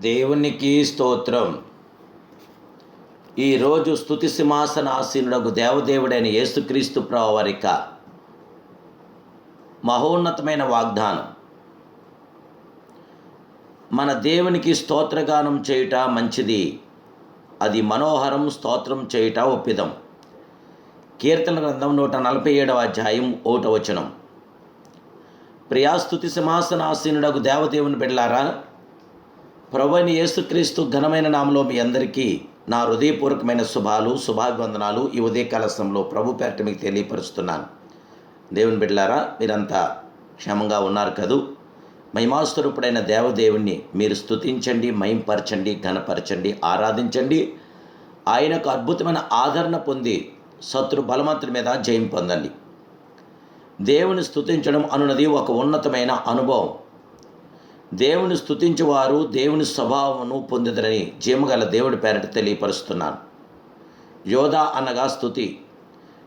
దేవునికి స్తోత్రం. ఈరోజు స్థుతి సింహాసనాసీనుడకు దేవదేవుడైన యేసుక్రీస్తు ప్రవరిక మహోన్నతమైన వాగ్దానం. మన దేవునికి స్తోత్రగానం చేయుట మంచిది. అది మనోహరం స్తోత్రం చేయుట ఒప్పిదం. కీర్తన గ్రంథం నూట నలభై ఏడవ అధ్యాయం ఓట వచనం ప్రియాస్తుతి సింహాసనాసీనుడకు దేవదేవుని బిడ్లారా ప్రభుని యేసుక్రీస్తు ఘనమైన నామలో మీ అందరికీ నా హృదయపూర్వకమైన శుభాలు శుభాభివందనాలు ఈ ఉదయకాల సమయంలో ప్రభు పేరట మీకు తెలియపరుస్తున్నాను. దేవుని బిడ్డలారా మీరంతా క్షేమంగా ఉన్నారు కదూ? మహిమాస్వరూపుడైన దేవదేవుణ్ణి మీరు స్తుతించండి మహింపరచండి ఘనపరచండి ఆరాధించండి. ఆయనకు అద్భుతమైన ఆదరణ పొంది శత్రు బలవంతుడి మీద జయం పొందండి. దేవుని స్థుతించడం అనున్నది ఒక ఉన్నతమైన అనుభవం. దేవుని స్థుతించేవారు దేవుని స్వభావమును పొందిదరని జీమగల దేవుడి పేరట తెలియపరుస్తున్నాను. యోధా అనగా స్థుతి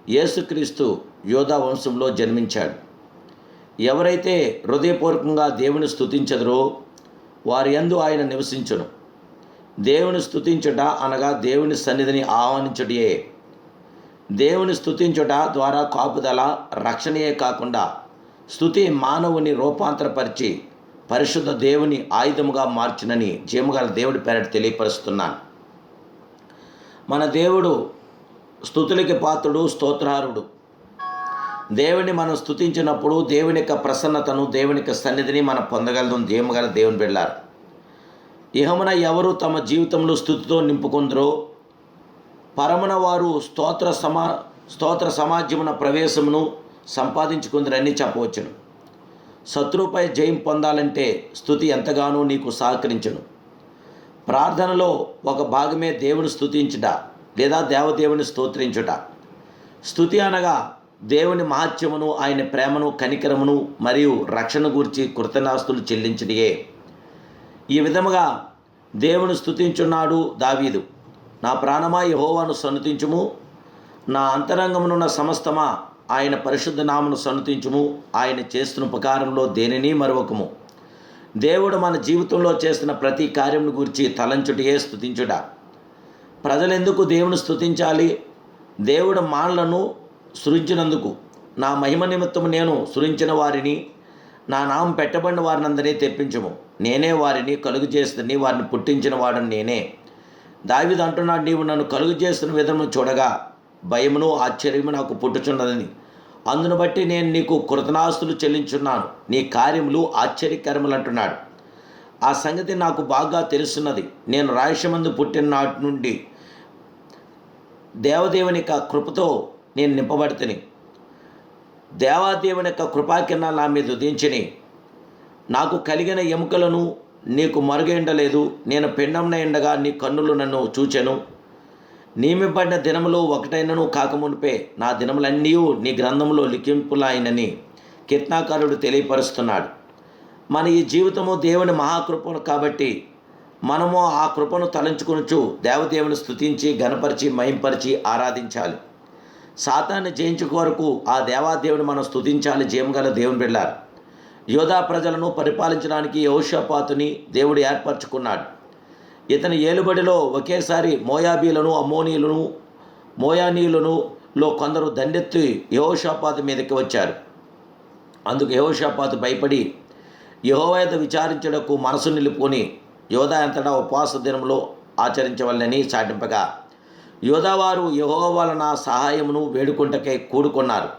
యేసుక్రీస్తు యోధా వంశంలో జన్మించాడు. ఎవరైతే హృదయపూర్వకంగా దేవుని స్థుతించదరో వారి యందు ఆయన నివసించును. దేవుని స్థుతించుట అనగా దేవుని సన్నిధిని ఆహ్వానించుటయే. దేవుని స్థుతించుట ద్వారా కాపుదల రక్షణయే కాకుండా స్థుతి మానవుని రూపాంతరపరిచి పరిశుద్ధ దేవుని ఆయుధముగా మార్చినని జీమగల దేవుడి పేరట తెలియపరుస్తున్నాను. మన దేవుడు స్థుతులకి పాత్రుడు స్తోత్రారుడు. దేవుని మనం స్థుతించినప్పుడు దేవుని యొక్క ప్రసన్నతను దేవుని యొక్క సన్నిధిని మనం పొందగలదు జీమగల దేవుని బిళ్ళారు ఇహమున ఎవరు తమ జీవితంలో స్థుతితో నింపుకుందరో పరమున వారు స్తోత్ర సమా స్తోత్ర సమాజమున ప్రవేశమును సంపాదించుకుందరని చెప్పవచ్చును. శత్రువుపై జయం పొందాలంటే స్థుతి ఎంతగానో నీకు సహకరించును. ప్రార్థనలో ఒక భాగమే దేవుని స్థుతించుట లేదా దేవదేవుని స్తోత్రించుట. స్థుతి అనగా దేవుని మహత్యమును ఆయన ప్రేమను కనికరమును మరియు రక్షణ గురించి కృతజ్ఞాస్తులు చెల్లించడియే ఈ విధముగా దేవుని స్థుతించున్నాడు దావీదు. నా ప్రాణమా యహోవాను సన్నతించుము. నా అంతరంగమునున్న సమస్తమా ఆయన పరిశుద్ధ నామను ఆయన చేస్తున్న ఉపకారంలో దేనిని మరొకము దేవుడు మన జీవితంలో చేస్తున్న ప్రతి కార్యమును గురించి తలంచుటయే స్థుతించుట ప్రజలెందుకు దేవుని స్థుతించాలి దేవుడు మానలను సృజించినందుకు నా మహిమ నిమిత్తము నేను సృజించిన వారిని నా నామం పెట్టబడిన వారినందరినీ తెప్పించము. నేనే వారిని కలుగు చేస్తుంది వారిని పుట్టించిన వాడని నేనే. దావిది అంటున్నాడు నీవు నన్ను కలుగు చేస్తున్న విధము చూడగా భయమును ఆశ్చర్యము నాకు పుట్టుచున్నదని. అందును బట్టి నేను నీకు కృతనాస్తులు చెల్లించున్నాను. నీ కార్యములు ఆశ్చర్యకరములు అంటున్నాడు ఆ సంగతి నాకు బాగా తెలుసున్నది. నేను రాయసమందు పుట్టిన నాటి నుండి దేవదేవుని యొక్క కృపతో నేను నింపబడితేని. దేవాదేవుని యొక్క కృపాకిరణ నా మీద ఉదించిని నాకు కలిగిన ఎముకలను నీకు మరుగైండలేదు. నేను పిండంన ఎండగా నీ కన్నులు నన్ను చూచెను. నియమింపడిన దినములు ఒకటైనను కాకమునిపే నా దినములన్నీ నీ గ్రంథంలో లిఖింపులాయనని కీర్తనాకారుడు తెలియపరుస్తున్నాడు. మన ఈ జీవితము దేవుని మహాకృపను కాబట్టి మనము ఆ కృపను తలంచుకొనుచు దేవదేవుని స్థుతించి గణపరిచి మహింపరిచి ఆరాధించాలి. సాతాన్ని జయించు వరకు ఆ దేవాదేవుని మనం స్తుతించాలి జయమగల దేవుని వెళ్ళారు యోధా ప్రజలను పరిపాలించడానికి యోషపాతుని దేవుడు ఏర్పరచుకున్నాడు. ఇతని ఏలుబడిలో ఒకేసారి మోయాబీలను అమ్మోనీలను మోయానీలను లో కొందరు దండెత్తి యహోషాపాతు మీదకి వచ్చారు. అందుకు యహోషాపాతు భయపడి యహోవేద విచారించడకు మనసు నిలుపుకొని యోధా అంతటా ఉపవాస దినంలో ఆచరించవలనని చాటింపగా యోధావారు యహోవ వలన సహాయమును వేడుకుంటకే కూడుకున్నారు.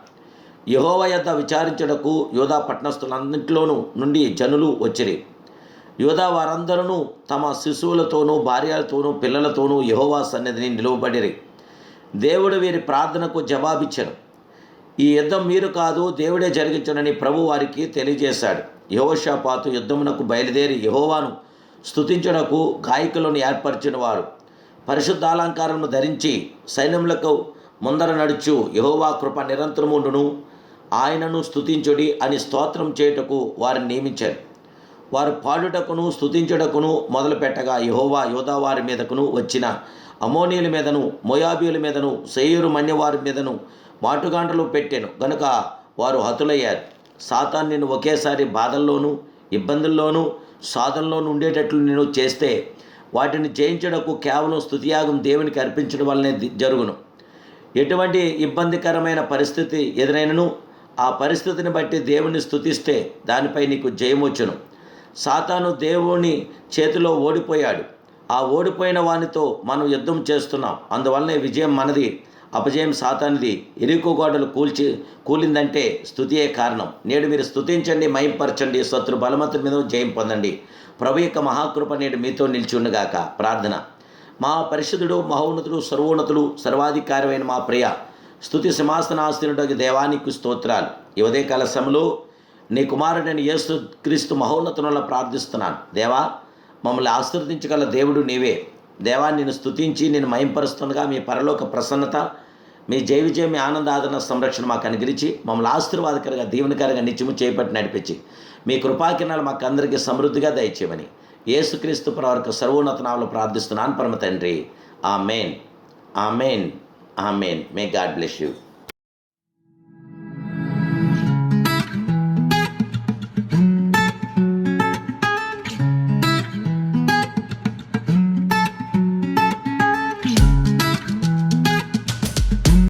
యహోవ యొద్ద విచారించడకు యోధా పట్టణస్థులన్నింటిలోనూ నుండి జనులు వచ్చిరి. యోధా వారందరూ తమ శిశువులతోనూ భార్యలతోనూ పిల్లలతోనూ యహోవా సన్నిధిని నిలువబడిరి. దేవుడు వీరి ప్రార్థనకు జవాబిచ్చాడు. ఈ యుద్ధం మీరు కాదు దేవుడే జరిగించనని ప్రభు వారికి తెలియజేశాడు. యహోషాపాతు యుద్ధమునకు బయలుదేరి యహోవాను స్తుతించుటకు గాయకులను ఏర్పరిచిన వారు పరిశుద్ధాలంకారము ధరించి సైన్యములకు ముందర నడుచు యహోవా కృప నిరంతరముండును. ఆయనను స్తుతించుడి అని స్తోత్రం చేయుటకు వారిని నియమించారు. వారు పాడుటకును స్థుతించుటకును మొదలుపెట్టగా యహోవా యోధావారి మీదకును వచ్చిన. అమోనీయుల మీదను మోయాబీయుల మీదను సేయూరు మన్యవారి మీదను మాటుగాంటలు పెట్టాను. గనుక వారు హతులయ్యారు. సాతాన్ నేను ఒకేసారి బాధల్లోనూ ఇబ్బందుల్లోనూ సాధనలోనూ ఉండేటట్లు నేను చేస్తే వాటిని జయించడకు కేవలం స్థుతియాగం దేవునికి అర్పించడం వల్లనే జరుగును. ఎటువంటి ఇబ్బందికరమైన పరిస్థితి ఎదురైనను ఆ పరిస్థితిని బట్టి దేవుని స్థుతిస్తే దానిపై నీకు జయమొచ్చును. సాతాను దేవుని చేతిలో ఓడిపోయాడు. ఆ ఓడిపోయిన వానితో మనం యుద్ధం చేస్తున్నాం. అందువల్లనే విజయం మనది అపజయం సాతానిది. ఇరుకు గోడలు కూల్చి కూలిందంటే స్థుతియే కారణం. నేడు మీరు స్తుతించండి మయంపరచండి శత్రు బలమతుల మీద జయం పొందండి. ప్రభు యొక్క మహాకృప నేడు మీతో నిలిచి ప్రార్థన. మా పరిశుద్ధుడు మహోన్నతుడు సర్వోన్నతుడు సర్వాధికారమైన మా ప్రియ స్థుతి సింహాసనాసనుడికి దేవానికి స్తోత్రాలు. ఈ ఉదయకాల సమయంలో నీ కుమారుడైన యేసు క్రీస్తు మహోన్నతులలో ప్రార్థిస్తున్నాను. దేవా మమ్మల్ని ఆశీర్వదించగల దేవుడు నీవే. దేవా నేను స్తుతించి నేను మయంపరుస్తుండగా మీ పరలోక ప్రసన్నత మీ జయ మీ ఆనంద ఆదరణ సంరక్షణ మాకు అనుగ్రహించి మమ్మల్ని ఆశీర్వాదకరంగా దీవెనకరంగా నిత్యము చేపట్టి నడిపించి మీ కృపాకిరణాలు మాకు అందరికీ సమృద్ధిగా దయచేయమని యేసుక్రీస్తు ప్రవరకు సర్వోన్నతనాలు ప్రార్థిస్తున్నాను పరమ తండ్రి. ఆ main ah main ah main may God bless you